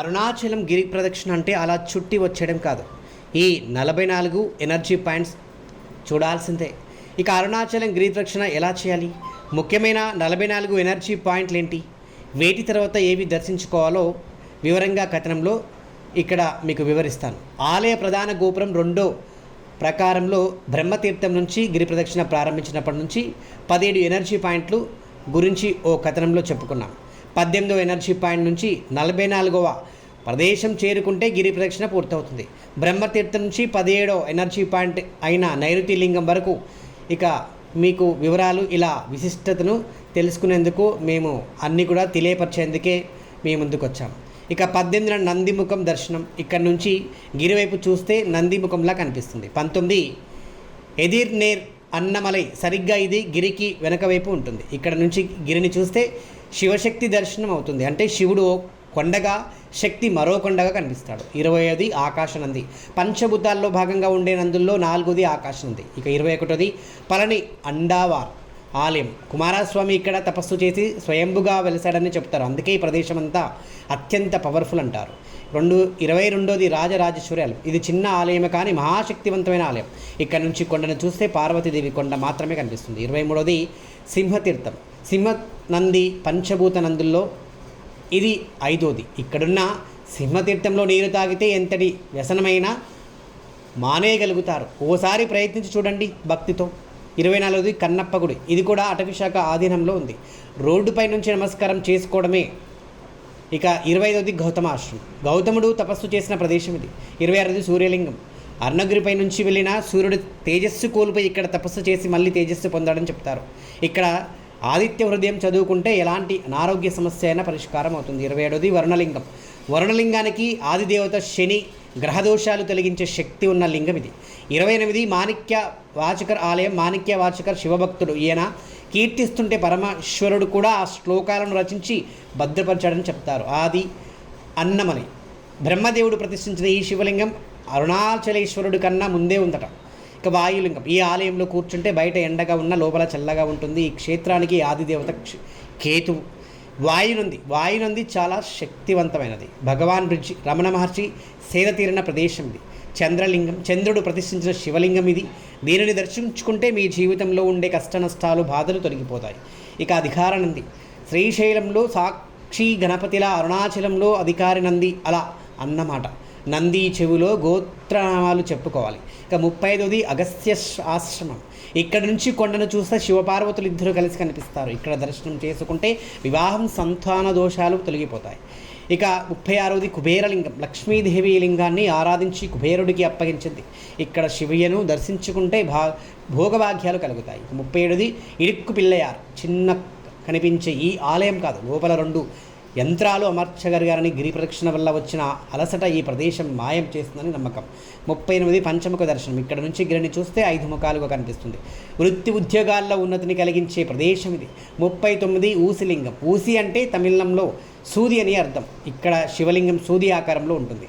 అరుణాచలం గిరి ప్రదక్షిణ అంటే అలా చుట్టి వచ్చేయడం కాదు. ఈ నలభై నాలుగు ఎనర్జీ పాయింట్స్ చూడాల్సిందే. ఇక అరుణాచలం గిరి ప్రదక్షిణ ఎలా చేయాలి? ముఖ్యమైన నలభై నాలుగు ఎనర్జీ పాయింట్లు ఏంటి? వేటి తర్వాత ఏవి దర్శించుకోవాలో వివరంగా కథనంలో ఇక్కడ మీకు వివరిస్తాను. ఆలయ ప్రధాన గోపురం రెండో ప్రకారంలో బ్రహ్మతీర్థం నుంచి గిరి ప్రదక్షిణ ప్రారంభించినప్పటి నుంచి పదిహేడు ఎనర్జీ పాయింట్లు గురించి ఓ కథనంలో చెప్పుకున్నాం. పద్దెనిమిదవ ఎనర్జీ పాయింట్ నుంచి నలభై నాలుగవ ప్రదేశం చేరుకుంటే గిరి ప్రదక్షిణ పూర్తవుతుంది. బ్రహ్మతీర్థం నుంచి పదిహేడవ ఎనర్జీ పాయింట్ అయిన నైరుతి లింగం వరకు ఇక మీకు వివరాలు ఇలా విశిష్టతను తెలుసుకునేందుకు మేము అన్నీ కూడా తెలియపరిచేందుకే మీ ముందుకు వచ్చాము ఇక పద్దెనిమిదిన నందిముఖం దర్శనం. ఇక్కడ నుంచి గిరివైపు చూస్తే నందిముఖంలా కనిపిస్తుంది. పంతొమ్మిది ఎదిర్నేర్ అన్నమలై. సరిగ్గా ఇది గిరికి వెనక వైపు ఉంటుంది. ఇక్కడ నుంచి గిరిని చూస్తే శివశక్తి దర్శనం అవుతుంది అంటే శివుడు ఓ కొండగా శక్తి మరో కొండగా కనిపిస్తాడు. ఇరవై ఐదు నంది పంచభూతాల్లో భాగంగా ఉండే నందుల్లో నాలుగోది ఆకాశనంది. ఇక ఇరవై ఒకటోది పళని అండావార్. ఆలయం. కుమారస్వామి ఇక్కడ తపస్సు చేసి స్వయంభుగా వెలిసాడని చెప్తారు. అందుకే ఈ ప్రదేశం అంతా అత్యంత పవర్ఫుల్ అంటారు. రెండు ఇరవై రెండోది రాజరాజేశ్వరి ఆలయం ఇది చిన్న ఆలయమే కానీ మహాశక్తివంతమైన ఆలయం. ఇక్కడ నుంచి కొండను చూస్తే పార్వతీదేవి కొండ మాత్రమే కనిపిస్తుంది. ఇరవై మూడోది సింహతీర్థం. సింహ నంది పంచభూత నందుల్లో ఇది ఐదోది. ఇక్కడున్న సింహతీర్థంలో నీరు తాగితే ఎంతటి వ్యసనమైనా మానేయగలుగుతారు. ఓసారి ప్రయత్నించి చూడండి భక్తితో. ఇరవై నాలుగుది కన్నప్ప గుడి. ఇది కూడా అటవీ శాఖ ఆధీనంలో ఉంది. రోడ్డుపై నుంచి నమస్కారం చేసుకోవడమే ఇక ఇరవై ఐదవది గౌతమాశ్రమం గౌతముడు తపస్సు చేసిన ప్రదేశం ఇది. ఇరవై ఆరోది సూర్యలింగం. అర్ణగిరిపై నుంచి వెళ్ళిన సూర్యుడు తేజస్సు కోల్పోయి ఇక్కడ తపస్సు చేసి మళ్ళీ తేజస్సు పొందాడని చెప్తారు. ఇక్కడ ఆదిత్య హృదయం చదువుకుంటే ఎలాంటి అనారోగ్య సమస్య అయినా పరిష్కారం అవుతుంది. ఇరవై ఏడవది వర్ణలింగం. వర్ణలింగానికి ఆదిదేవత శని గ్రహదోషాలు తొలగించే శక్తి ఉన్న లింగం ఇది. ఇరవై ఎనిమిది మాణిక్య వాచకర్ ఆలయం మాణిక్య వాచకర్ శివభక్తుడు. ఈయన కీర్తిస్తుంటే పరమేశ్వరుడు కూడా ఆ శ్లోకాలను రచించి భద్రపరచాడని చెప్తారు. ఆది అన్నమని. బ్రహ్మదేవుడు ప్రతిష్ఠించిన ఈ శివలింగం అరుణాచలేశ్వరుడి కన్నా ముందే ఉందట. ఇక వాయులింగం. ఈ ఆలయంలో కూర్చుంటే బయట ఎండగా ఉన్న లోపల చల్లగా ఉంటుంది. ఈ క్షేత్రానికి ఆదిదేవత కేతువు వాయునుంది. వాయునుంది చాలా శక్తివంతమైనది. భగవాన్ బ్రిడ్జి రమణ మహర్షి సేద తీరిన ప్రదేశం ఇది. చంద్రలింగం చంద్రుడు ప్రతిష్ఠించిన శివలింగం ఇది. దీనిని దర్శించుకుంటే మీ జీవితంలో ఉండే కష్ట నష్టాలు బాధలు తొలగిపోతాయి. ఇక అధికార నంది శ్రీశైలంలో సాక్షి గణపతిలా అరుణాచలంలో అధికారి నంది అలా అన్నమాట. నంది చెవిలో గోత్రనామాలు చెప్పుకోవాలి. ఇక ముప్పై ఐదవది అగస్త్య ఆశ్రమం. ఇక్కడ నుంచి కొండను చూస్తే శివపార్వతులు ఇద్దరు కలిసి కనిపిస్తారు. ఇక్కడ దర్శనం చేసుకుంటే వివాహం సంతాన దోషాలు తొలగిపోతాయి. ఇక ముప్పై ఆరవది కుబేరలింగం. లక్ష్మీదేవి లింగాన్ని ఆరాధించి కుబేరుడికి అప్పగించింది. ఇక్కడ శివయ్యను దర్శించుకుంటే భా భోగభాగ్యాలు కలుగుతాయి. ముప్పై ఏడుది ఇడుక్కు పిల్లయార్ చిన్న కనిపించే ఈ ఆలయం కాదు లోపల రెండు యంత్రాలు అమర్చగలిగారని గిరి ప్రదక్షిణ వల్ల వచ్చిన అలసట ఈ ప్రదేశం మాయం చేస్తుందని నమ్మకం. ముప్పై ఎనిమిది పంచముఖ దర్శనం. ఇక్కడ నుంచి గిరిని చూస్తే ఐదు ముఖాలుగా కనిపిస్తుంది. వృత్తి ఉద్యోగాల్లో ఉన్నతిని కలిగించే ప్రదేశం ఇది. ముప్పై తొమ్మిది ఊసిలింగం. ఊసి అంటే తమిళంలో సూది అని అర్థం. ఇక్కడ శివలింగం సూది ఆకారంలో ఉంటుంది.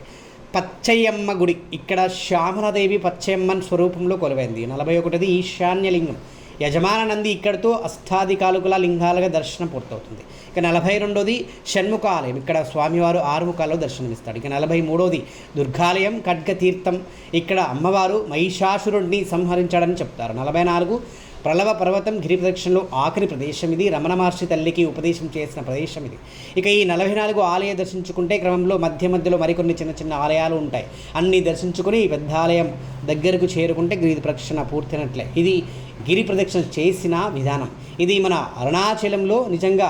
పచ్చయ్యమ్మ గుడి. ఇక్కడ శ్యామలదేవి పచ్చయ్యమ్మన్ స్వరూపంలో కొలువైంది. నలభై ఒకటిది ఈశాన్యలింగం. యజమాన నంది ఇక్కడితో అష్టాధికాలుకుల లింగాలుగా దర్శనం పూర్తవుతుంది. ఇక నలభై రెండోది షణ్ముఖ ఆలయం ఇక్కడ స్వామివారు ఆరుముఖాల్లో దర్శనమిస్తాడు. ఇక నలభై మూడోది దుర్గాలయం ఖడ్గతీర్థం. ఇక్కడ అమ్మవారు మహిషాసురుడిని సంహరించాడని చెప్తారు. నలభై నాలుగు ప్రళవ పర్వతం గిరి ప్రదక్షిణలో ఆఖరి ప్రదేశం ఇది. రమణ మహర్షి తల్లికి ఉపదేశం చేసిన ప్రదేశం ఇది. ఇక ఈ నలభై నాలుగు ఆలయ దర్శించుకుంటే క్రమంలో మధ్య మధ్యలో మరికొన్ని చిన్న చిన్న ఆలయాలు ఉంటాయి. అన్నీ దర్శించుకుని ఈ పెద్ద ఆలయం దగ్గరకు చేరుకుంటే గిరి ప్రదక్షిణ పూర్తయినట్లే. ఇది గిరి ప్రదక్షిణ చేసిన విధానం. ఇది మన అరుణాచలంలో నిజంగా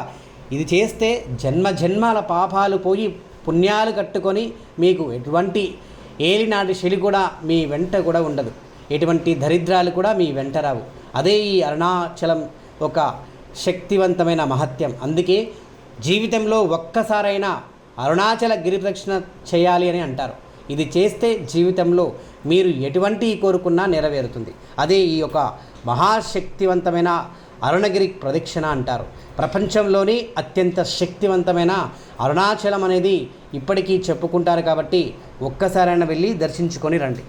ఇది చేస్తే జన్మ జన్మాల పాపాలు పోయి పుణ్యాలు కట్టుకొని మీకు ఎటువంటి ఏలినాటి శని కూడా మీ వెంట కూడా ఉండదు. ఎటువంటి దరిద్రాలు కూడా మీ వెంట రావు. అదే ఈ అరుణాచలం ఒక శక్తివంతమైన మహత్యం. అందుకే జీవితంలో ఒక్కసారైనా అరుణాచల గిరి ప్రదక్షిణ చేయాలి అని అంటారు. ఇది చేస్తే జీవితంలో మీరు ఎటువంటి కోరుకున్నా నెరవేరుతుంది. అదే ఈ యొక్క మహాశక్తివంతమైన అరుణగిరి ప్రదక్షిణ అంటారు. ప్రపంచంలోని అత్యంత శక్తివంతమైన అరుణాచలం అనేది ఇప్పటికీ చెప్పుకుంటారు కాబట్టి ఒక్కసారైనా వెళ్ళి దర్శించుకొని రండి.